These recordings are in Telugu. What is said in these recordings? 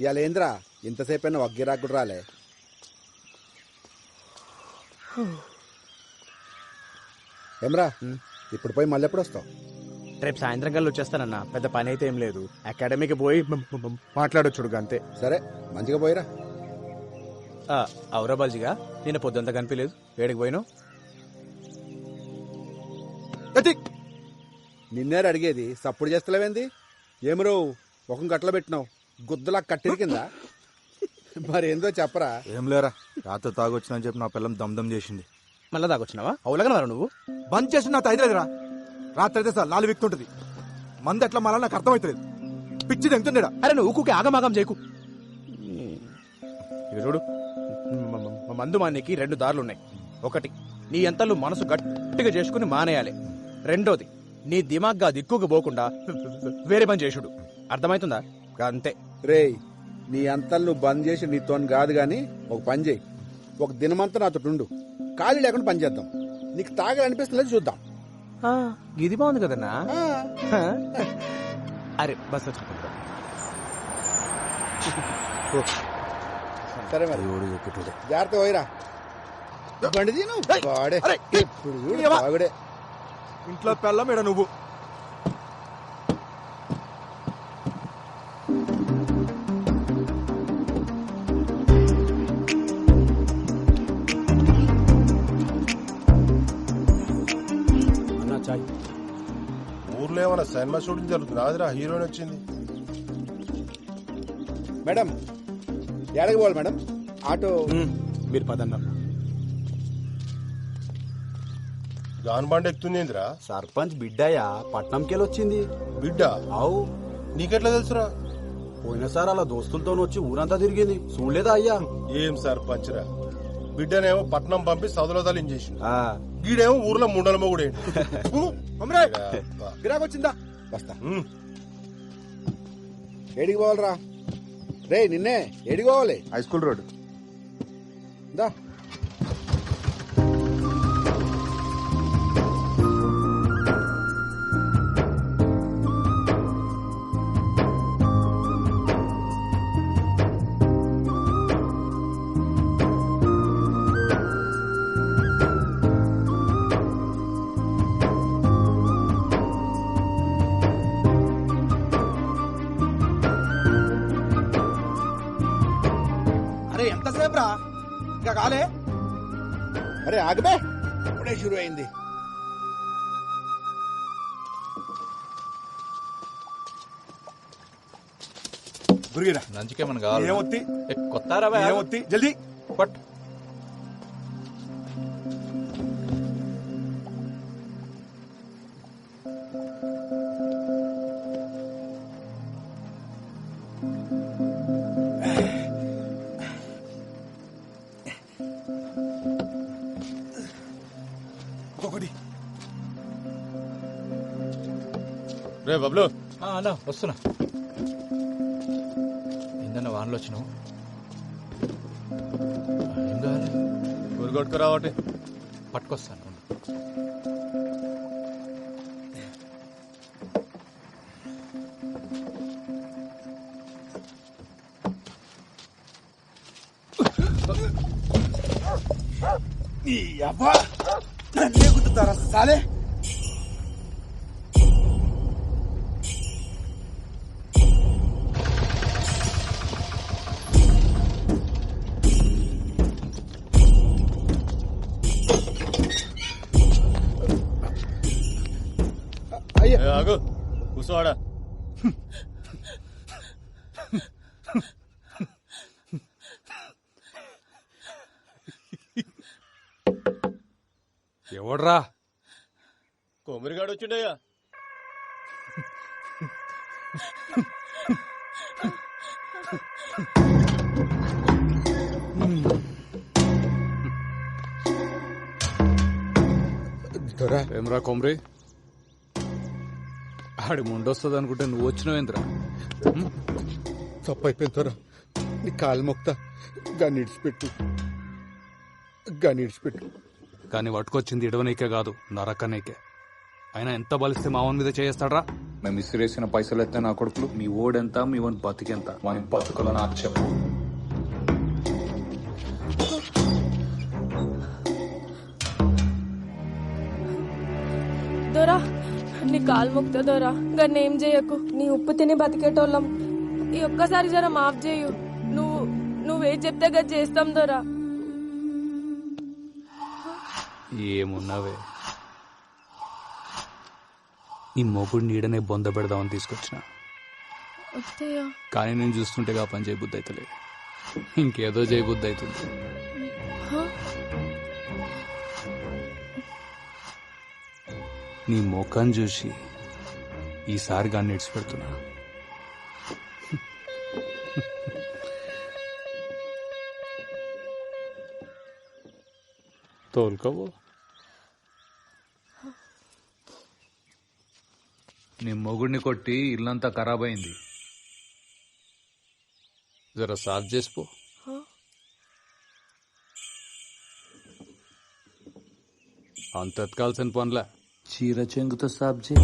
ఇవాళ ఏంద్రా ఇంతసేపు అయినా వగ్గిరాకు కూడా రాలే. ఏమ్రా? ఇప్పుడు పోయి మళ్ళీ ఎప్పుడు వస్తావు? రేపు సాయంత్రం కల్లా వచ్చేస్తానన్న. పెద్ద పని అయితే ఏం లేదు. అకాడమీకి పోయి మాట్లాడొచ్చుడు అంతే సరే మంచిగా పోయిరా. అవురా బాల్జిగా? నిన్న పొద్దుంతా కనిపించలేదు. ఏడికి పోయినావు? నిన్నేరు అడిగేది సప్పుడు చేస్తలేవేంది? ఏమరో ఒక గట్ల పెట్టినావు. గుద్దలా కట్టిరి కింద. మరి ఏందో చెప్పరా? ఏం లేరా రాత్రి తాగొచ్చిన చెప్పి నా పిల్లం దమ్దం చేసింది. మళ్ళా దాకొచ్చినావా అవులగనవరా నువ్వు? బంద్ చేసి నా తైదలేదురా రాత్రి అయితే సార్ నాలుగు విక్తుంటది. మంది ఎట్లా మళ్ళీ నాకు అర్థమవుతుంది పిచ్చి తెంగుతుండేడా అరే నువ్వు ఊకుకి ఆగమాగం చేయకు. ఇక చూడు. మ- మ- మ- మందు మానేకి రెండు దారులు ఉన్నాయి. ఒకటి నీ ఎంతలు మనసు గట్టిగా చేసుకుని మానేయాలి. రెండోది నీ దిమాగ్గా దిక్కుకు పోకుండా వేరే పని చేసుడు. అర్థమవుతుందా అంతే. రేయ్ నీ అంతలు నువ్వు బంద్ చేసి నీతోని కాదు గాని ఒక పని చేయి. ఒక దినమంతా నాతో ఉండు. ఖాళీ లేకుండా పని చేద్దాం. నీకు తాగాలి అనిపిస్తుంది చూద్దాం ఇది బాగుంది కదన్నా? అరే బస్ వచ్చి సరే మరి. జాగ్రత్త పోయిరా. బండి తీను వాడే. ఇంట్లో పెళ్ళం ఏడా నువ్వు. సినిమా షూటింగ్ జరుగుతుంది. ఆదిరా హీరోయిన్ వచ్చింది. మేడం ఎడకి పోవాలి మేడం? ఆటో. మీరు పదన్నా గాన్ బండి ఎక్కుతుంది ఏందిరా సర్పంచ్ బిడ్డయ్యా పట్నంకెళ్ళి వచ్చింది బిడ్డ? అవు. నీకెట్లా తెలుసురా? పోయినసారి అలా దోస్తులతో వచ్చి ఊరంతా తిరిగింది. చూడలేదా అయ్యా? ఏం సర్పంచ్ రా బిడ్డనేమో పట్నం పంపి సదులో తలించేసి ఆ, గీడేమో ఊర్లో ముండల మొగుడే అమ్మరే గిరాకు వచ్చిందా? వస్తా. ఏడికి పోవాలరా? రే నిన్నే ఏడికి పోవాలి? హై స్కూల్ రోడ్ దా. ఇంకా కాలే? అరే ఆగబే. ఇప్పుడే షురు అయింది గురిగిరా. నంచుకేమన్నా కావాలి? ఏమొత్తి? కొత్త ఏమొత్తి? జల్దీ. పట్. రే బబ్లు. అలా వస్తున్నా. ఏందన్న వానలో వచ్చినావు ఏం కావాలి ఊరు కొట్టుకు రావటి పట్టుకొస్తాను ఉండు. అబ్బా నన్నే గుద్దుతారా సాలే ఎవడ్రా? కొమ్మరిగాడు వచ్చిండయ్యా దొరా. ఏమ్రా కొమ్రి? ఆడి ముండొస్తుంది అనుకుంటే నువ్వు వచ్చినావేంద్రా? తప్పు అయిపోయింది దొరా నీ కాలు మొక్తా. గాని ఇడిచిపెట్టు. గాని ఇడిచిపెట్టు. కానీ పట్టుకొచ్చింది ఇడవనీకే కాదు నరకనీకే. అయినా ఎంత బలిస్తే మావన్ మీద చేస్తాడ్రా మేము ఇసిరేసిన పైసలు ఎత్తే నా కొడుకులు మీ ఓడెంత మీ వన్ బతికెంత? మన బతుకులు నాకు చెప్పు దొరా నీ కాలు మొక్తా దొరా గన్ను ఏం చేయకు. నీ ఉప్పు తిని బతికేటోళ్ళం. ఈ ఒక్కసారి జర మాఫ్ చేయు. నువ్వు నువ్వే చెప్తే గది చేస్తాం దొరా. ఏమున్నావే? నీ మొగుడు నీడనే బొంద పెడదామని తీసుకొచ్చిన. కానీ నేను చూస్తుంటే ఆ పని చేయబుద్ధి అవుతలే ఇంకేదో చేయబుద్ధి అవుతుంది. నీ ముఖం చూసి ఈసారి గాన్ని ఇడిచిపెడుతున్నా తోలుకోవు నీ మొగుడిని కొట్టి ఇల్లంతా ఖరాబ్ అయింది. జర సాఫ్ చేసిపో. అంత ఎత్కాల్సిన పనులే. చీర చెంగుతో సాబ్జీ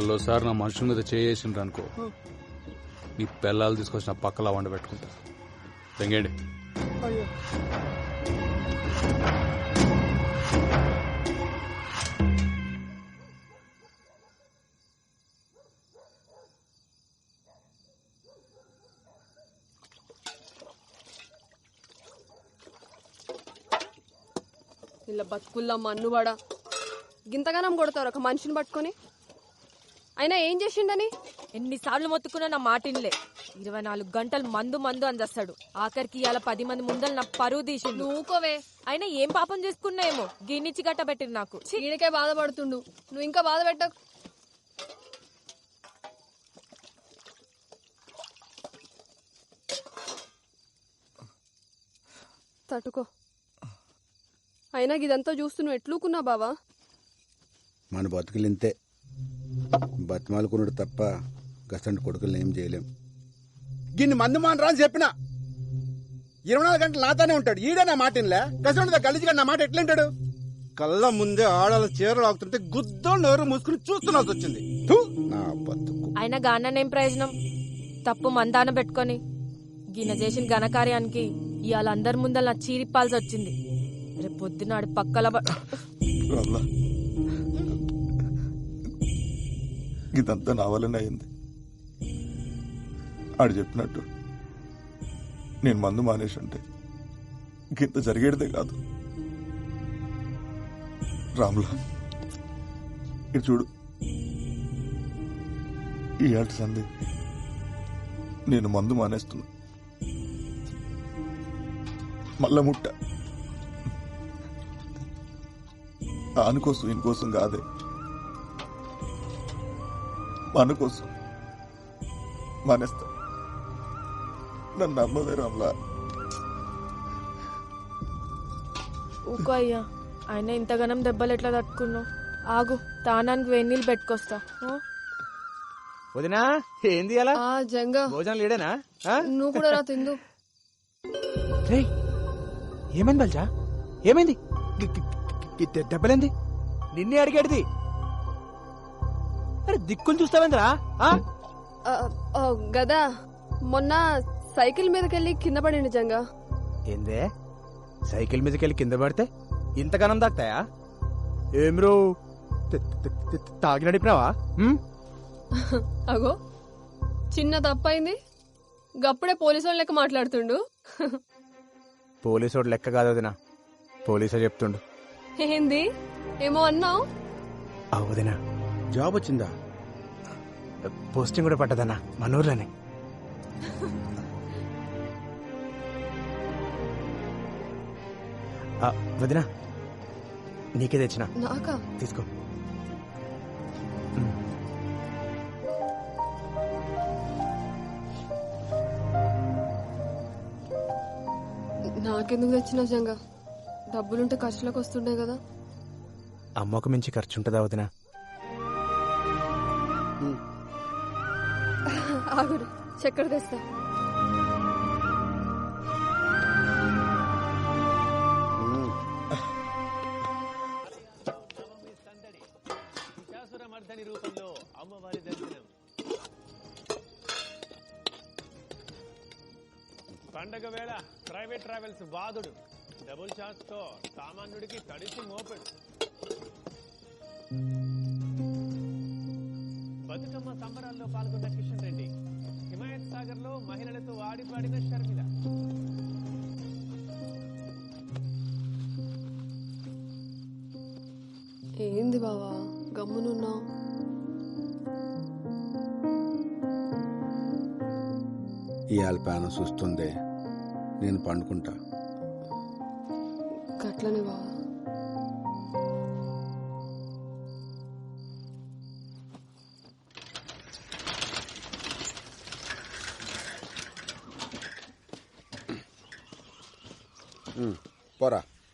మళ్ళోసారి నా మనుషుల మీద చేసిండ్రు అనుకో. నీ పిల్లలు తీసుకొచ్చిన పక్కలా వండ పెట్టుకుంటా. తెంగండి ఇలా బతుకుల్లో మన్నువాడ? గింతగానం కొడతారు ఒక మనిషిని పట్టుకొని. అయినా ఏం చేసిండని? ఎన్నిసార్లు మొత్తుకున్నా నా మాటిన్లే ఇరవై నాలుగు గంటలు మందు మందు అందేస్తాడు. ఆఖరికి ఇవాళ పది మంది ముందలు నా పరువు తీసిండు. నువ్వుకోవే అయినా ఏం పాపం చేసుకున్నాయేమో? గిన్నిచ్చి గట్టబెట్టింది నాకు. ఛీ! ఈయనకే బాధపడుతుండు. నువ్వు ఇంకా బాధ పెట్టకు తట్టుకో. అయినా ఇదంతా చూస్తూ నువ్వు ఎట్లుకున్నావు బావా? మన బతుకులు ఇంతే. బతిమాలుకున్నాడు తప్ప గసంటి కొడుకులు ఏం చేయలేం. గిన్ని మంది మానరా అని చెప్పిన. ఇరవై నాలుగు గంటలు నాతోనే ఉంటాడు. ఈడే నా మాట ఇన్లే గసంటి గలీజ్గా నా మాట ఎట్లుంటాడు? కళ్ళ ముందే ఆడాల చీరలు ఆగుతుంటే గుద్దో నోరు మూసుకుని చూస్తున్నాల్సి వచ్చింది. థు, నా బతుకు. గాననేం ప్రయోజనం? తప్పు మందాన పెట్టుకొని గిన చేసిన ఘనకార్యానికి ఇవాళ అందరి ముందర నా చీరిప్పాల్సి వచ్చింది. రేపు పొద్దునాడు పక్కల బ- ఇదంతా నా వల్లనే అయింది. ఆడు చెప్పినట్టు నేను మందు మానేసి ఉంటే ఇంత జరిగేదే కాదు. రాములా ఇది చూడు. ఈ ఆట సంది నేను మందు మానేస్తున్నా. మళ్ళా ముట్ట. ఆనుకోసం ఇంకోసం కాదే. మన కోసం మానేస్తా నన్ను నమ్మదే రామ్లా ఊకో అయ్యా. ఆయన ఇంతగానం దెబ్బలు ఎట్లా తట్టుకున్నావు? ఆగు తానానికి వెన్నీళ్ళు పెట్టుకొస్తా. ఆ? వదినా ఏంది అలా? ఆ జంగా. భోజనం లేడేనా ఆ? నువ్వు కూడా రా తిందు. ఏమైంది బల్జా? ఏమైంది? దెబ్బలేంది? నిన్నే అడిగేటిది అరే దిక్కులు చూస్తావేంద్రా? ఆ? ఆ, ఆ, గదా. మొన్న సైకిల్ మీదకెళ్ళి కింద పడిండు జంగా ఏందే? సైకిల్ మీదకి వెళ్ళి కింద పడితే ఇంతగానం దాక్తాయా? ఏం రో? తాగి నడిపినావా? అగో చిన్న తప్పైంది. గప్పుడే పోలీసు వాళ్ళ లెక్క మాట్లాడుతుండు. పోలీసోడు లెక్క కాదు వదినా. పోలీసే చెప్తుండు. ఏంది? ఏమో అన్నావు? ఆ వదినా. జాబ్ వచ్చిందా పోస్టింగ్ కూడా పట్టదన్నా మన ఊర్లోనే వదినా. నీకే తెచ్చిన. తీసుకో. నాకెందుకు తెచ్చిన జంగా? డబ్బులుంటే ఖర్చులకు వస్తుండే కదా. అమ్మకు మించి ఖర్చు ఉంటుందా వదినా? ఆగుడు చక్కెర తెస్తా. పండగ వేళ ప్రైవేట్ ట్రావెల్స్ బాధుడు డబుల్ ఛాన్స్తో సామాన్యుడికి తడిసి మోపెడు. బతుకమ్మ సంబరాల్లో పాల్గొన్న కిషన్ రెడ్డి. హిమాయత్ సాగర్లో మహిళలతో ఆడిపాడిన షర్మిల. ఏంది బావా? గమ్మునున్నావు? ఇవాళ ప్యానం చూస్తుంది నేను పండుకుంటా. గట్లనే బావా.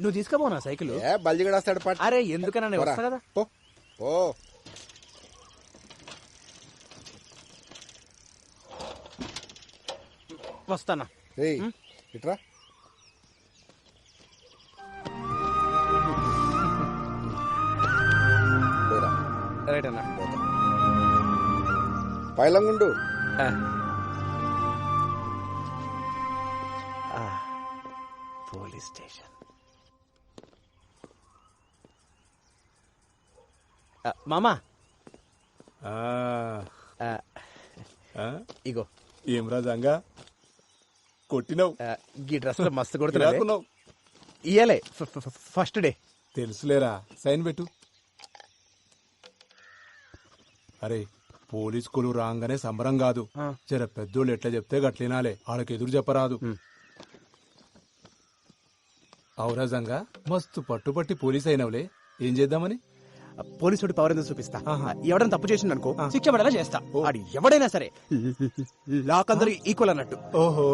నువ్వు తీసుకోపోనా సైకిల్? ఏ బల్జిగడేస్తాడు పట్ అరే ఎందుకన్నా నేను. వస్తా కదా పో. పో. వస్తానా? ఏయ్ ఇట్రా. రైట్ అన్నా. పైలంగుండు. ఆ, మామా ఆ, ఇగో. ఏం రాజంగా కొట్టినావు. ఆ, ఈ డ్రెస్లో మస్తు కొడుతున్నా రాకున్నావు. ఇయ్యలే. ఫ- ఫ- ఫస్ట్ డే. తెలుసులేరా. సైన్ పెట్టు. అరే పోలీస్ కులు రాగానే సంబరం కాదు. ఆ. జర పెద్దోళ్ళు ఎట్లా చెప్తే గట్లినాలే. వాళ్ళకి ఎదురు చెప్పరాదు. ఔరాజంగా మస్తు పట్టుపట్టి పోలీస్ అయినవులే ఏం చేద్దామని? పోలీసుడి పవర్ ఎందుకు చూపిస్తా. ఎవడైనా తప్పు చేసిండు అనుకో శిక్ష పడేలా చేస్తా. వాడు ఎవడైనా సరే లాక్ అందరూ ఈక్వల్ అన్నట్టు ఓహో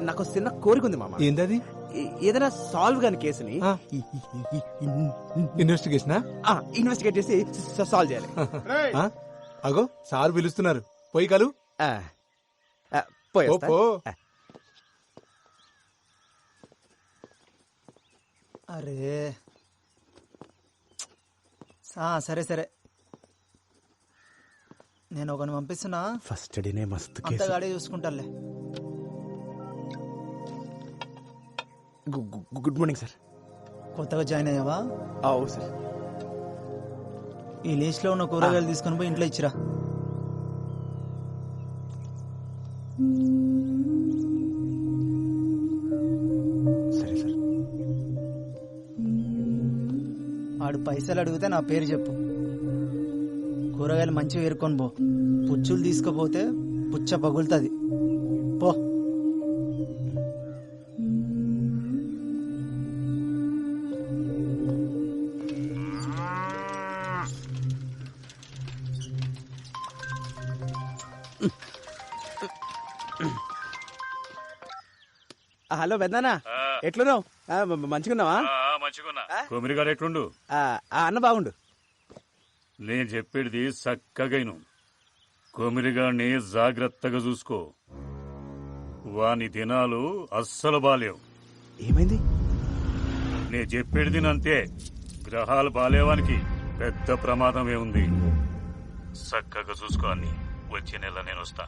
నాకు చిన్న కోరిక ఉంది మామ. ఏందది? ఏ- ఏదైనా సాల్వ్ కాని కేసుని ఆ. ఇన్వెస్టిగేషనా ఇన్వెస్టిగేట్ చేసి సాల్వ్ చేయాలి? అగో సార్ పిలుస్తున్నారు. పోయి కలు. అరే సరే సరే. నేను ఒకని పంపిస్తున్నా. ఫస్ట్ డేనే మస్తు అంత గాడే చూసుకుంటాలే గు- గు- గుడ్ మార్నింగ్ సార్. కొత్తగా జాయిన్ అయ్యావా? అవు సార్. ఈ లిస్ట్లో ఉన్న కూరగాయలు తీసుకొని పోయి ఇంట్లో ఇచ్చిరా. ఆడు పైసలు అడిగితే నా పేరు చెప్పు. కూరగాయలు మంచిగా ఏరుకొని పో. పుచ్చులు తీసుకుపోతే పుచ్చ పగులుతుంది. పో. ఆ, హలో పెద్దనా ఎట్లున్నావు? ఆ, మ- మంచిగున్నా కొమిరిగాడు ఎట్లుండు? అన్న బాగుండు. నేను చెప్పేది చక్కగైను. కొమిరిగాడిని జాగ్రత్తగా చూసుకో. వాని దినాలు అస్సలు బాలేవు. ఏమైంది? నే చెప్పేది అంతే గ్రహాలు బాలేవానికి పెద్ద ప్రమాదమే ఉంది. చక్కగా చూసుకో అన్ని. వచ్చే నెల నేను వస్తా.